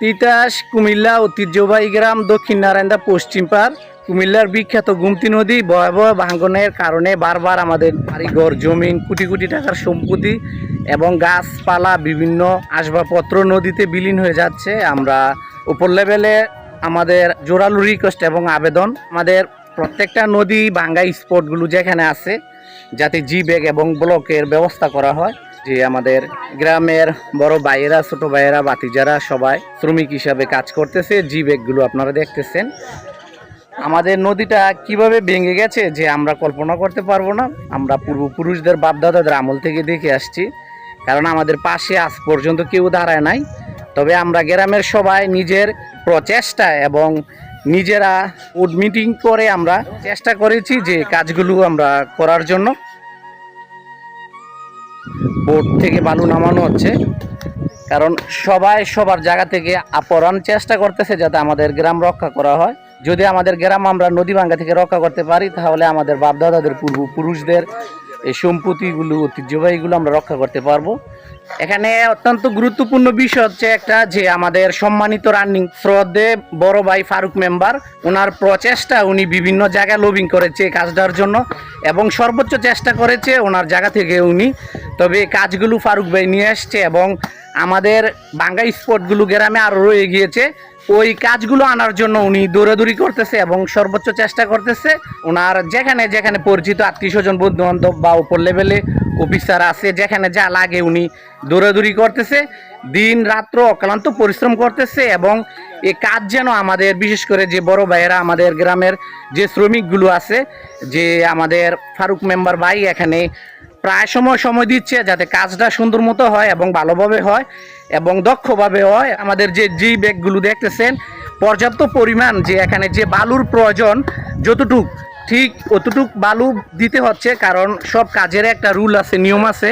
তিতাস, কুমিল্লা ঐতিহ্যবাহী গ্রাম দক্ষিণ নারায়ণদা পশ্চিম পার কুমিল্লার বিখ্যাত গুমতি নদী ভয়াবহ ভাঙ্গনের কারণে বারবার আমাদের বাড়িঘর জমিন কোটি কোটি টাকার সম্পত্তি এবং গাছপালা, বিভিন্ন আসবাবপত্র নদীতে বিলীন হয়ে যাচ্ছে। আমরা উপর লেভেলে আমাদের জোরালো রিকোয়েস্ট এবং আবেদন। আমাদের প্রত্যেকটা নদী ভাঙ্গা স্পটগুলো যেখানে আছে, যাতে জি ব্যাগ এবং ব্লকের ব্যবস্থা করা হয়। যে আমাদের গ্রামের বড় ভাইয়েরা, ছোট ভাইয়েরা বাতিজারা সবাই শ্রমিক হিসাবে কাজ করতেছে। জি ব্যাগগুলো আপনারা দেখতেছেন। আমাদের নদীটা কীভাবে ভেঙে গেছে যে আমরা কল্পনা করতে পারব না। আমরা পূর্বপুরুষদের, বাপদাদাদের আমল থেকে দেখে আসছি। কারণ আমাদের পাশে আজ পর্যন্ত কেউ দাঁড়ায় নাই। তবে আমরা গ্রামের সবাই নিজের প্রচেষ্টা এবং নিজেরা উড মিটিং করে আমরা চেষ্টা করেছি যে কাজগুলো আমরা করার জন্য। বোট থেকে বালু নামানো হচ্ছে। কারণ সবাই সবার জায়গা থেকে আপরান চেষ্টা করতেছে যাতে আমাদের গ্রাম রক্ষা করা হয়। যদি আমাদের গ্রাম আমরা নদী ভাঙ্গা থেকে রক্ষা করতে পারি, তাহলে আমাদের বাপদাদাদের, পূর্বপুরুষদের এই সম্পত্তিগুলো, ঐতিহ্যবাহীগুলো আমরা রক্ষা করতে পারব। এখানে অত্যন্ত গুরুত্বপূর্ণ বিষয় হচ্ছে একটা যে আমাদের সম্মানিত রানিং শ্রদ্ধে বড় ভাই ফারুক মেম্বার, ওনার প্রচেষ্টা উনি বিভিন্ন জায়গায় লবিং করেছে কাজটার জন্য এবং সর্বোচ্চ চেষ্টা করেছে ওনার জায়গা থেকে উনি। তবে কাজগুলো ফারুক ভাই নিয়ে আসছে এবং আমাদের বাঙ্গা স্পটগুলো গ্রামে আরও রয়ে গিয়েছে। ওই কাজগুলো আনার জন্য উনি দৌড়াদৌড়ি করতেছে এবং সর্বোচ্চ চেষ্টা করতেছে। ওনার যেখানে যেখানে পরিচিত আত্মীয় স্বজন বন্ধু বান্ধব বা উপর লেভেলে অফিসার আছে, যেখানে যা লাগে উনি দৌড়াদৌড়ি করতেছে। দিন, রাত্র অক্লান্ত পরিশ্রম করতেছে এবং এ কাজ যেন আমাদের, বিশেষ করে যে বড় ভাইয়েরা আমাদের গ্রামের যে শ্রমিকগুলো আছে, যে আমাদের ফারুক মেম্বার ভাই এখানে প্রায় সময় সময় দিচ্ছে যাতে কাজটা সুন্দর মতো হয় এবং ভালোভাবে হয়। এবং দক্ষভাবে হয়। আমাদের যে জি ব্যাগগুলো দেখতেছেন, পর্যাপ্ত পরিমাণ যে এখানে যে বালুর প্রয়োজন যতটুক, ঠিক অতটুক বালু দিতে হচ্ছে, কারণ সব কাজের একটা রুল আছে, নিয়ম আছে।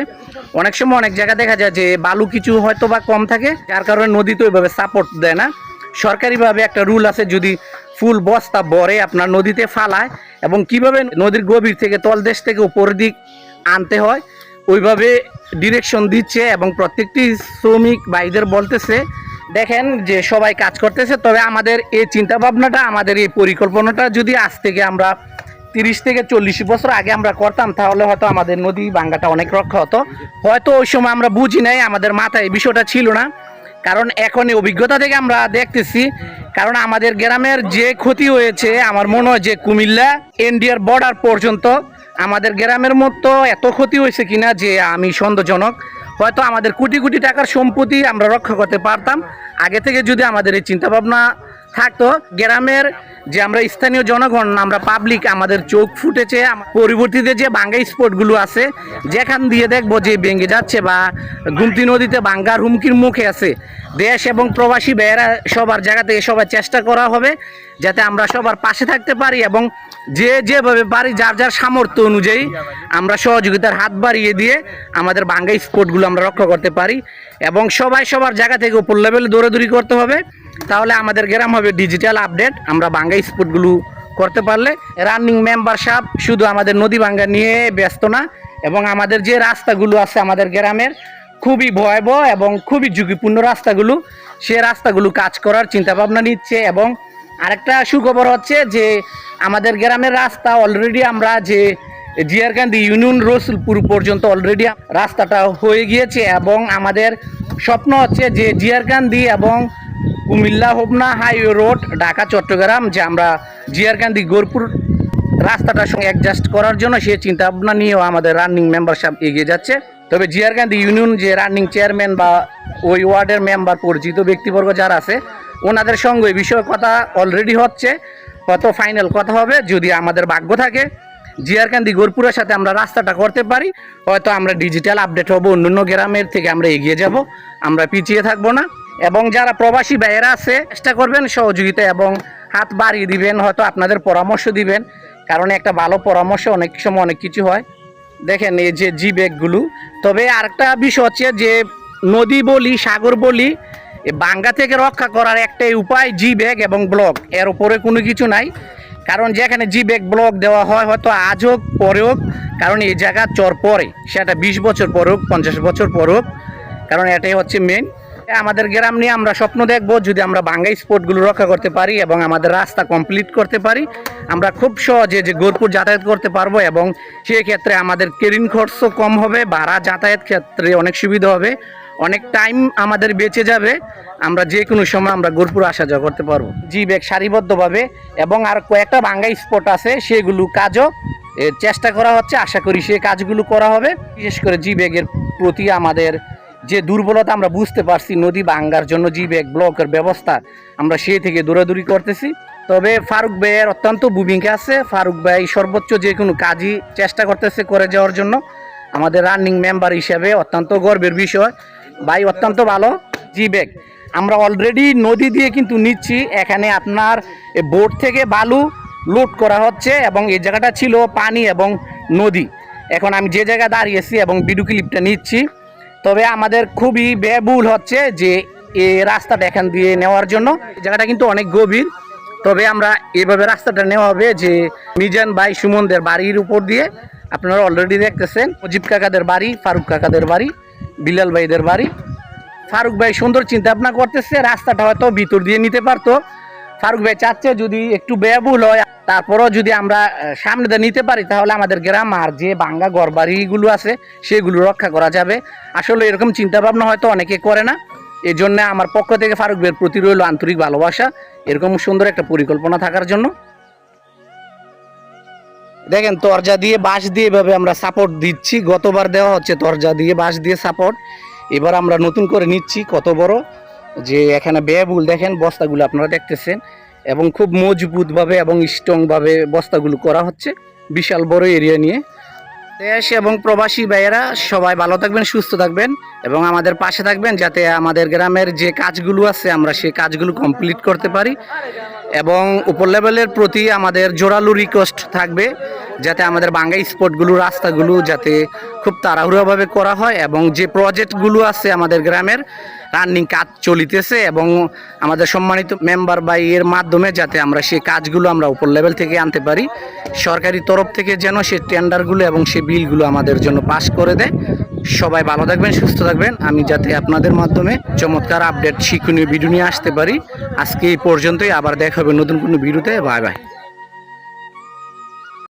অনেক সময় অনেক জায়গায় দেখা যায় যে বালু কিছু হয়তো বা কম থাকে, যার কারণে নদী তো ওইভাবে সাপোর্ট দেয় না। সরকারিভাবে একটা রুল আছে, যদি ফুল বস্তা বরে আপনার নদীতে ফালায় এবং কীভাবে নদীর গভীর থেকে তলদেশ থেকে উপর দিক আনতে হয় ওইভাবে ডিরেকশন দিচ্ছে এবং প্রত্যেকটি শ্রমিক ভাইদের বলতেছে, দেখেন যে সবাই কাজ করতেছে, তবে আমাদের এই চিন্তা ভাবনাটা আমাদের এই পরিকল্পনাটা যদি আজ থেকে আমরা তিরিশ থেকে চল্লিশ বছর আগে আমরা করতাম, তাহলে হয়তো আমাদের নদী ভাঙ্গাটা অনেক রক্ষা হতো। হয়তো ওই সময় আমরা বুঝি নাই, আমাদের মাথায় বিষয়টা ছিল না। কারণ এখন অভিজ্ঞতা থেকে আমরা দেখতেছি, কারণ আমাদের গ্রামের যে ক্ষতি হয়েছে, আমার মনে হয় যে কুমিল্লা ইন্ডিয়ার বর্ডার পর্যন্ত আমাদের গ্রামের মতো এত ক্ষতি হয়েছে কিনা যে আমি সন্দেহজনক। হয়তো আমাদের কোটি কোটি টাকার সম্পত্তি আমরা রক্ষা করতে পারতাম। আগে থেকে যদি আমাদের এই চিন্তাভাবনা থাকতো, গ্রামের যে আমরা স্থানীয় জনগণ, আমরা পাবলিক আমাদের চোখ ফুটেছে পরবর্তীতে যে বাঙ্গা স্পটগুলো আছে, যেখান দিয়ে দেখব যে ভেঙে যাচ্ছে বা গুমতি নদীতে বাঙ্গার হুমকির মুখে আছে। দেশ এবং প্রবাসী বেয়েরা সবার জায়গা থেকে সবার চেষ্টা করা হবে, যাতে আমরা সবার পাশে থাকতে পারি এবং যে যেভাবে পারি, যার যার সামর্থ্য অনুযায়ী আমরা সহযোগিতার হাত বাড়িয়ে দিয়ে আমাদের বাঙ্গা স্পটগুলো আমরা রক্ষা করতে পারি এবং সবাই সবার জায়গা থেকে উপর লেভেলে দৌড়াদৌড়ি করতে হবে। তাহলে আমাদের গ্রাম হবে ডিজিটাল আপডেট আমরা বাঙ্গা স্পোর্টগুলো করতে পারলে রানিং মেম্বারশিপ শুধু আমাদের নদী বাঙ্গা নিয়ে ব্যস্ত না, এবং আমাদের যে রাস্তাগুলো আছে আমাদের গ্রামের খুবই ভয়াবহ এবং খুবই ঝুঁকিপূর্ণ রাস্তাগুলো, সে রাস্তাগুলো কাজ করার চিন্তা ভাবনা নিচ্ছে এবং আরেকটা সুখবর হচ্ছে যে আমাদের গ্রামের রাস্তা অলরেডি আমরা যে জিয়ারকান্দি ইউনিয়ন রসুলপুর পর্যন্ত অলরেডি রাস্তাটা হয়ে গিয়েছে এবং আমাদের স্বপ্ন হচ্ছে যে জিয়ারকান্দি এবং কুমিল্লা হোমনা হাইওয়ে রোড, ঢাকা, চট্টগ্রাম, যে আমরা জিয়ারকান্দি, গোরপুর রাস্তাটার সঙ্গে অ্যাডজাস্ট করার জন্য সে চিন্তা ভাবনা নিয়েও আমাদের রানিং মেম্বারশিপ এগিয়ে যাচ্ছে। তবে জিয়ারকান্দি ইউনিয়ন যে রানিং চেয়ারম্যান বা ওই ওয়ার্ডের মেম্বার পরিচিত ব্যক্তিবর্গ যারা আছে, ওনাদের সঙ্গে এই বিষয়ে কথা অলরেডি হচ্ছে। হয়তো ফাইনাল কথা হবে, যদি আমাদের ভাগ্য থাকে, জিয়ারকান্দি, গোরপুরের সাথে আমরা রাস্তাটা করতে পারি, হয়তো আমরা ডিজিটাল আপডেট হব অন্য গ্রামের থেকে আমরা এগিয়ে যাব, আমরা পিছিয়ে থাকব না। এবং যারা প্রবাসী ভাইয়েরা আছে, চেষ্টা করবেন সহযোগিতা এবং হাত বাড়িয়ে দিবেন, হয়তো আপনাদের পরামর্শ দিবেন। কারণ একটা ভালো পরামর্শ অনেক সময় অনেক কিছু হয়। দেখেন এই যে জি ব্যাগগুলো তবে আরেকটা বিষয় হচ্ছে যে নদী বলি, সাগর বলি বাঙ্গা থেকে রক্ষা করার একটাই উপায় জি ব্যাগ এবং ব্লক। এর উপরে কোনো কিছু নাই। কারণ যেখানে জি ব্যাগ ব্লক দেওয়া হয়, হয়তো আজ হোক, পরে হোক, কারণ এই জায়গা চর পরে। সেটা বিশ বছর পর হোক, পঞ্চাশ বছর পর হোক, কারণ এটাই হচ্ছে মেন আমাদের গ্রাম নিয়ে আমরা স্বপ্ন দেখব, যদি আমরা বাঙ্গাই স্পোর্টগুলো রক্ষা করতে পারি এবং আমাদের রাস্তা কমপ্লিট করতে পারি, আমরা খুব সহজে যে গোরপুর যাতায়াত করতে পারব এবং সেই ক্ষেত্রে আমাদের কেরিন খরচও কম হবে, ভাড়া যাতায়াত ক্ষেত্রে অনেক সুবিধা হবে, অনেক টাইম আমাদের বেঁচে যাবে, আমরা যে কোনো সময় আমরা গোরপুর আসা যাওয়া করতে পারব। জি ব্যাগ সারিবদ্ধভাবে এবং আর কয়েকটা বাঙ্গাই স্পট আছে, সেগুলো কাজও চেষ্টা করা হচ্ছে, আশা করি সে কাজগুলো করা হবে। বিশেষ করে জি ব্যাগের প্রতি আমাদের যে দুর্বলতা আমরা বুঝতে পারছি, নদী ভাঙ্গার জন্য জি ব্যাগ ব্লকের ব্যবস্থা, আমরা সেই থেকে দৌড়াদৌড়ি করতেছি। তবে ফারুক ভাইয়ের অত্যন্ত ভূমিকা আছে। ফারুক ভাই সর্বোচ্চ যে কোনো কাজই চেষ্টা করতেছে করে যাওয়ার জন্য। আমাদের রানিং মেম্বার হিসেবে অত্যন্ত গর্বের বিষয়। ভাই অত্যন্ত ভালো, জি ব্যাগ। আমরা অলরেডি নদী দিয়ে কিন্তু নিচ্ছি। এখানে আপনার বোট থেকে বালু লোড করা হচ্ছে এবং এই জায়গাটা ছিল পানি এবং নদী। এখন আমি যে জায়গায় দাঁড়িয়েছি এবং ভিডিও ক্লিপটা নিচ্ছি। তবে আমাদের খুবই ব্যয়বহুল হচ্ছে যে এই রাস্তাটা এখান দিয়ে নেওয়ার জন্য। জায়গাটা কিন্তু অনেক গভীর। তবে আমরা এভাবে রাস্তাটা নেওয়া হবে যে মিজান ভাই, সুমনদের বাড়ির উপর দিয়ে, আপনারা অলরেডি দেখতেছেন মুজিব কাকাদের বাড়ি, ফারুক কাকাদের বাড়ি, বিলাল ভাইদের বাড়ি। ফারুক ভাই সুন্দর চিন্তা ভাবনা করতেছে, রাস্তাটা হয়তো ভিতর দিয়ে নিতে পারতো। ফারুক ভাই চাচ্ছে যদি একটু ব্যয়বহুল হয় তারপরও যদি আমরা আহ, সামনে দিয়ে নিতে পারি তাহলে আমাদের গ্রাম আর যে বাঙ্গা ঘরবাড়িগুলো আছে সেগুলো রক্ষা করা যাবে। আসলে এরকম চিন্তা ভাবনা হয়তো অনেকে করে না। এই জন্য আমার পক্ষ থেকে ফারুক ভাইয়ের প্রতি রইল আন্তরিক ভালোবাসা এরকম সুন্দর একটা পরিকল্পনা থাকার জন্য। দেখেন তরজা দিয়ে বাঁশ দিয়ে এভাবে আমরা সাপোর্ট দিচ্ছি। গতবার দেওয়া হচ্ছে তরজা দিয়ে বাঁশ দিয়ে সাপোর্ট এবার আমরা নতুন করে নিচ্ছি কত বড়। যে এখানে ব্যয়বুল দেখেন বস্তাগুলো আপনারা দেখতেছেন, এবং খুব মজবুতভাবে এবং স্ট্রংভাবে বস্তাগুলো করা হচ্ছে, বিশাল বড় এরিয়া নিয়ে। দেশ এবং প্রবাসী ভাইয়েরা, সবাই ভালো থাকবেন, সুস্থ থাকবেন, এবং আমাদের পাশে থাকবেন, যাতে আমাদের গ্রামের যে কাজগুলো আছে, আমরা সেই কাজগুলো কমপ্লিট করতে পারি, এবং উপর লেভেলের প্রতি আমাদের জোরালো রিকোয়েস্ট থাকবে, যাতে আমাদের বাঙ্গাই স্পটগুলো রাস্তাগুলো যাতে খুব তাড়াহুড়োভাবে করা হয়, এবং যে প্রজেক্টগুলো আছে আমাদের গ্রামের রানিং কাজ চলিতেছে এবং আমাদের সম্মানিত মেম্বার বা এর মাধ্যমে যাতে আমরা সেই কাজগুলো আমরা উপর লেভেল থেকে আনতে পারি, সরকারি তরফ থেকে যেন সেই টেন্ডারগুলো এবং সেই বিলগুলো আমাদের জন্য পাস করে দেয়। সবাই ভালো থাকবেন, সুস্থ থাকবেন। আমি যাতে আপনাদের মাধ্যমে চমৎকার আপডেট শিক্ষণীয় ভিডিও নিয়ে আসতে পারি। আজকে এই পর্যন্তই, আবার দেখা হবে নতুন কোনো ভিডিওতে বাই বাই।